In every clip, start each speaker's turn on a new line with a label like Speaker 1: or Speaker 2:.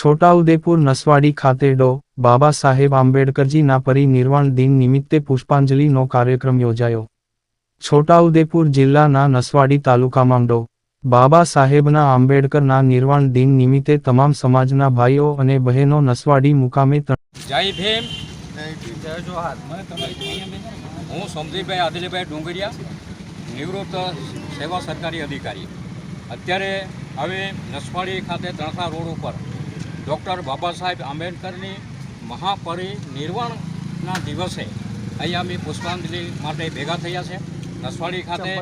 Speaker 1: છોટાઉદેપુર નસવાડી ખાતે ડો. બાબા સાહેબ આંબેડકરજીના પરિનિર્વાણ દિન નિમિત્તે પુષ્પાંજલિનો કાર્યક્રમ યોજાયો. છોટાઉદેપુર જિલ્લાના નસવાડી તાલુકામાં ડો. બાબા સાહેબના આંબેડકરના નિર્વાણ દિન નિમિત્તે તમામ સમાજના ભાઈઓ અને બહેનો નસવાડી મુકામે
Speaker 2: હું સમજીભાઈ આદિલભાઈ ડુંગરિયા, નિવૃત્ત સેવા સરકારી અધિકારી. અત્યારે હવે નસવાડી ખાતે ત્રણસા રોડ ઉપર ડૉક્ટર બાબા સાહેબ આંબેડકરની મહાપરિનિર્વાણના દિવસે અહીંયા અમે પુષ્પાંજલિ માટે ભેગા થયા છે. નસવાડી ખાતે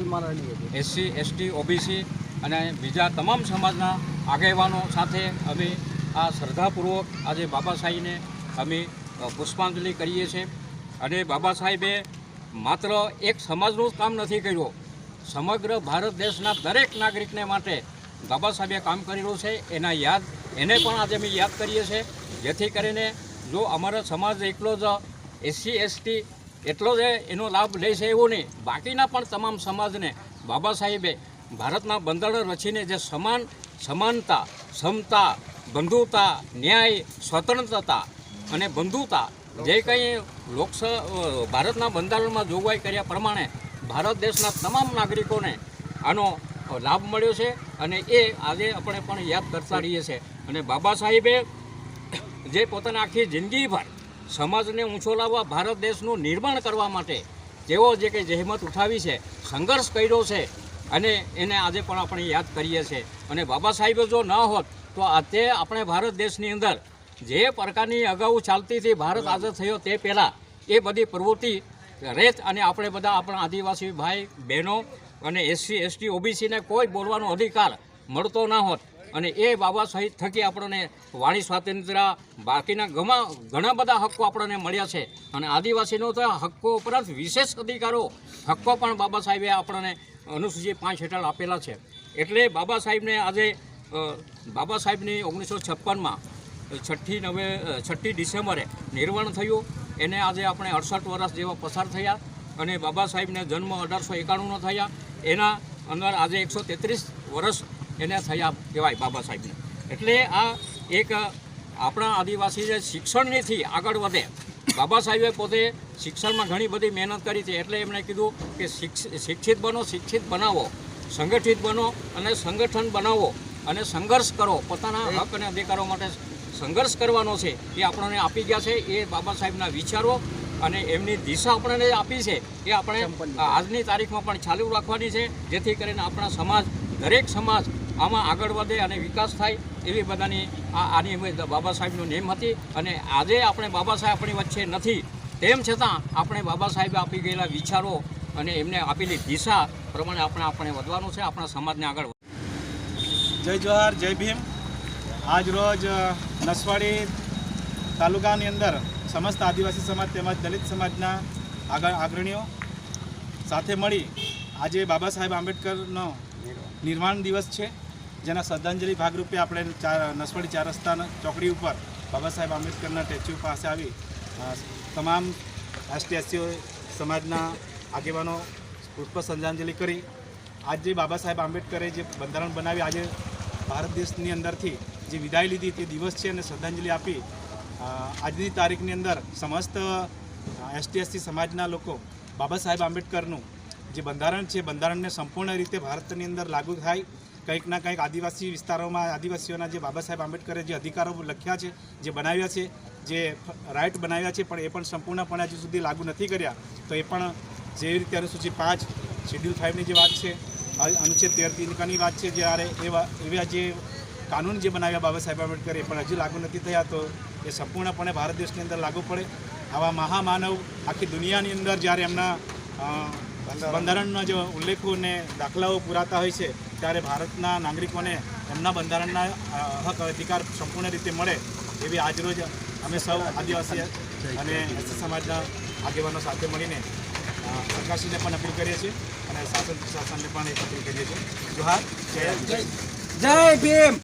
Speaker 2: એસસી એસટી ઓબીસી અને બીજા તમામ સમાજના આગેવાનો સાથે અમે આ શ્રદ્ધાપૂર્વક આજે બાબા સાહેબને અમે પુષ્પાંજલિ કરીએ છીએ. અને બાબા સાહેબે માત્ર એક સમાજનું જ કામ નથી કર્યું સમગ્ર ભારત દેશના દરેક નાગરિકને માટે બાબા સાહેબે કામ કરેલું છે. એના યાદ એને પણ આજે અમે યાદ કરીએ છીએ. જેથી કરીને જો અમારો સમાજ એકલો જ એસસી, એસટી એટલો જ એનો લાભ લે છે એવું નહીં. બાકીના પણ તમામ સમાજને, બાબા સાહેબે ભારતના બંધારણ રચીને જે સમાન સમાનતા, સમતા, બંધુતા, ન્યાય, સ્વતંત્રતા અને બંધુતા જે કંઈ લોકસ, ભારતના બંધારણમાં જોગવાઈ કર્યા પ્રમાણે ભારત દેશના તમામ નાગરિકોને આનો લાભ મળ્યો છે અને એ આજે આપણે પણ યાદ કરતા રહીએ છીએ. અને બાબા સાહેબે જે પોતાની આખી જિંદગીભર સમાજને ઊંચો લાવવા ભારત દેશનું નિર્માણ કરવા માટે જેવો જે કંઈ જહેમત ઉઠાવી છે સંઘર્ષ કર્યો છે અને એને આજે પણ આપણે યાદ કરીએ છીએ. અને બાબા સાહેબે જો ન હોત તો આજે આપણે ભારત દેશની અંદર જે પ્રકારની અગાઉ ચાલતી હતી ભારત આઝાદ થયો તે પહેલાં એ બધી પ્રવૃત્તિ રેત અને આપણે બધા આપણા આદિવાસી ભાઈ બહેનો અને એસસી એસટી ઓબીસીને કોઈ બોલવાનો અધિકાર મળતો ન હોત. અને એ બાબા સાહેબ થકી આપણને વાણી સ્વાતંત્ર્ય, બાકીના ઘણા ઘણા બધા હક્કો આપણને મળ્યા છે. અને આદિવાસીનો તો હક્કો ઉપરાંત વિશેષ અધિકારો, હક્કો પણ બાબા સાહેબે આપણને અનુસૂચિત પાંચ હેઠળ આપેલા છે. એટલે બાબા સાહેબને આજે બાબા સાહેબની ઓગણીસો છપ્પનમાં, છઠ્ઠી નવે છઠ્ઠી ડિસેમ્બરે નિર્વાણ થયું. એને આજે આપણે અડસઠ વર્ષ જેવા પસાર થયા અને બાબા સાહેબને જન્મ અઢારસો એકાણુંનો થયા. એના અંદર આજે એકસો તેત્રીસ વર્ષ એને થયા કહેવાય બાબા સાહેબને. એટલે આ એક આપણા આદિવાસી જે શિક્ષણનીથી આગળ વધે બાબા સાહેબે પોતે શિક્ષણમાં ઘણી બધી મહેનત કરી હતી એટલે એમણે કીધું કે શિક્ષ- શિક્ષિત બનો શિક્ષિત બનાવો સંગઠિત બનો અને સંગઠન બનાવો અને સંઘર્ષ કરો. પોતાના હક અને અધિકારો માટે સંઘર્ષ કરવાનો છે એ આપણને આપી ગયા છે. એ બાબા સાહેબના વિચારો અને એમની દિશા આપણને આપી છે. એ આપણે આજની તારીખમાં પણ ચાલુ રાખવાની છે. જેથી કરીને આપણા સમાજ દરેક સમાજ આમાં આગળ વધે અને વિકાસ થાય એવી બધાની આની બાબા સાહેબનું નેમ હતી અને આજે આપણે બાબા સાહેબ આપણી વચ્ચે નથી. તેમ છતાં આપણે બાબા સાહેબે આપી ગયેલા વિચારો અને એમને આપેલી દિશા પ્રમાણે આપણે આપણે વધવાનું છે, આપણા સમાજને આગળ
Speaker 3: જય જોહાર, જય ભીમ. આજ રોજ નસવાડી તાલુકાની અંદર સમસ્ત આદિવાસી સમાજ તેમજ દલિત સમાજના આગળ અગ્રણીઓ સાથે મળી આજે બાબા સાહેબ આંબેડકરનો નિર્માણ દિવસ છે. જેના શ્રદ્ધાંજલિ ભાગરૂપે આપણે ચાર નસવાડી ચાર રસ્તાના ચોકડી ઉપર બાબા સાહેબ આંબેડકરના સ્ટેચ્યુ પાસે આવી તમામ એસટી સમાજના આગેવાનો પુષ્પ શ્રદ્ધાંજલિ કરી. આજે બાબા સાહેબ આંબેડકરે જે બંધારણ બનાવી આજે ભારત દેશની અંદરથી જે વિદાય લીધી તે દિવસ છે અને શ્રદ્ધાંજલિ આપી આજની તારીખની અંદર સમસ્ત એસટી એસટી સમાજના લોકો બાબા સાહેબ આંબેડકરનું જે બંધારણ છે, બંધારણને સંપૂર્ણ રીતે ભારતની અંદર લાગુ થાય. કંઈક ના કંઈક આદિવાસી વિસ્તારોમાં આદિવાસીઓના જે બાબા સાહેબ આંબેડકરે જે અધિકારો લખ્યા છે, જે બનાવ્યા છે, જે રાઇટ બનાવ્યા છે, પણ એ પણ સંપૂર્ણપણે હજુ સુધી લાગુ નથી કર્યા, તો એ પણ જેવી રીતે અનુસૂચિ પાંચ શેડ્યુલ ફાઇવની જે વાત છે અનુચ્છેદ તેર તિનકાની વાત છે, જ્યારે એવા એવા જે કાનૂન જે બનાવ્યા બાબા સાહેબ આંબેડકરે પણ હજુ લાગુ નથી થયા, તો એ સંપૂર્ણપણે ભારત દેશની અંદર લાગુ પડે. આવા મહામાનવ આખી દુનિયાની અંદર જ્યારે એમના બંધારણના જે ઉલ્લેખો અને દાખલાઓ પુરાતા હોય છે ત્યારે ભારતના નાગરિકોને એમના બંધારણના હક અધિકાર સંપૂર્ણ રીતે મળે એવી આજરોજ અમે સૌ આદિવાસી અને એસસી સમાજના આગેવાનો સાથે મળીને સરકારશ્રીને પણ અપીલ કરીએ છીએ અને શાસન પ્રશાસનને પણ એક અપીલ કરીએ છીએ. જોહાર, જય
Speaker 4: જય ભીમ.